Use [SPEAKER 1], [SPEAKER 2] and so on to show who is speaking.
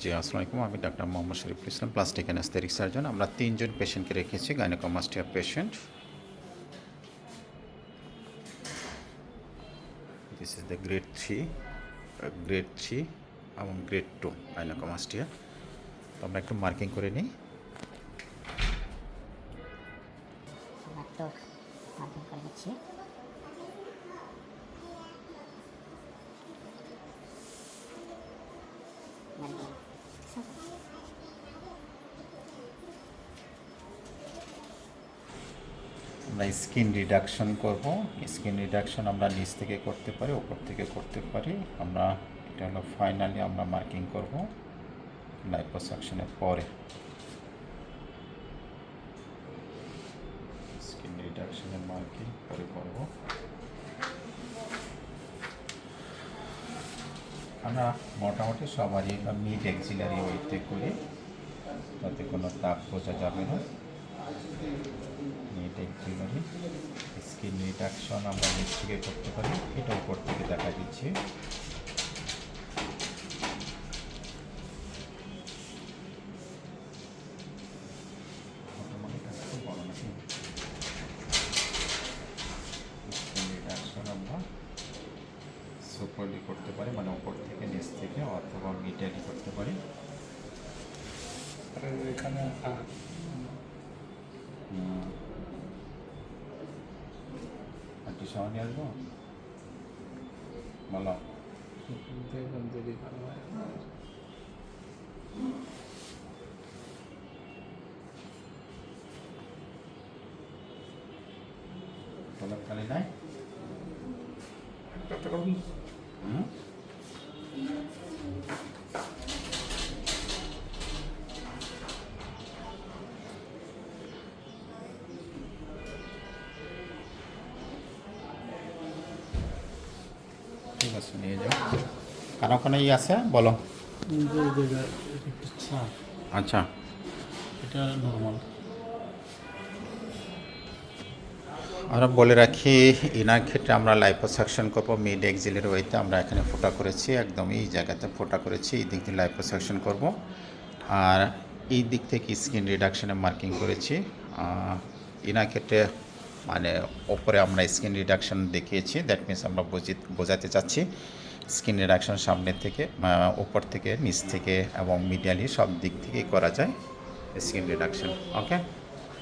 [SPEAKER 1] জি আসসালামু আলাইকুম আমি doctor Mohammad Shariful Islam plastic anaesthetic surgeon আমরা তিনজন পেশেন্টকে রেখেছি gynaecomastia patient this is the grade three grade three এবং গ্রেড টু গাইনোকমাস্টিয়া তো আমরা একটু মার্কিং করে নিই।
[SPEAKER 2] মার্কিং করে নিচ্ছি মার্কিং
[SPEAKER 1] আমরা স্কিন রিডাকশন করব। স্কিন রিডাকশন আমরা নিচ থেকে করতে পারি, উপর থেকে করতে পারি। আমরা এটা হলো ফাইনালি আমরা মার্কিং করব লাইপোসাকশনের পরে। স্কিন রিডাকশনের মার্কিং পরে করব। আমরা মোটামুটি সবারই মিড এক্সিলারি ওয়েতে করি। তাতে কোনো দাগ বোঝা যাবে না। নিট এক্সিলারি স্কিন রিডাকশন আমরা নিচ থেকে করতে পারি। এটা উপর থেকে দেখা দিচ্ছি। সুপারলি করতে পারি মানে উপর থেকে নিচ থেকে অথবা মিডিয়ালি করতে পারি।
[SPEAKER 3] এখানে किसान
[SPEAKER 1] यादव मला तलब
[SPEAKER 3] खाली नाही
[SPEAKER 1] हं ঠিক আছে নিয়ে যাও। কার ই আছে বলো। আচ্ছা।
[SPEAKER 3] এটা নর্মাল
[SPEAKER 1] আমরা বলে রাখি ইনার ক্ষেত্রে আমরা লাইপোসাকশন করব মিড এক্সিলের ওয়েতে আমরা এখানে ফোটা করেছি একদম এই জায়গাতে ফোটা করেছি এই দিক দিয়ে লাইপোসাকশন করব। আর এই দিক থেকে স্কিন রিডাকশনে মার্কিং করেছি। ইনার ক্ষেত্রে মানে ওপরে আমরা স্কিন রিডাকশন দেখিয়েছি দ্যাট মিনস আমরা বুঝি বোঝাতে চাচ্ছি স্কিন রিডাকশন সামনের থেকে ওপর থেকে, নিচ থেকে এবং মিডিয়ালি সব দিক থেকেই করা যায় স্কিন রিডাকশন ওকে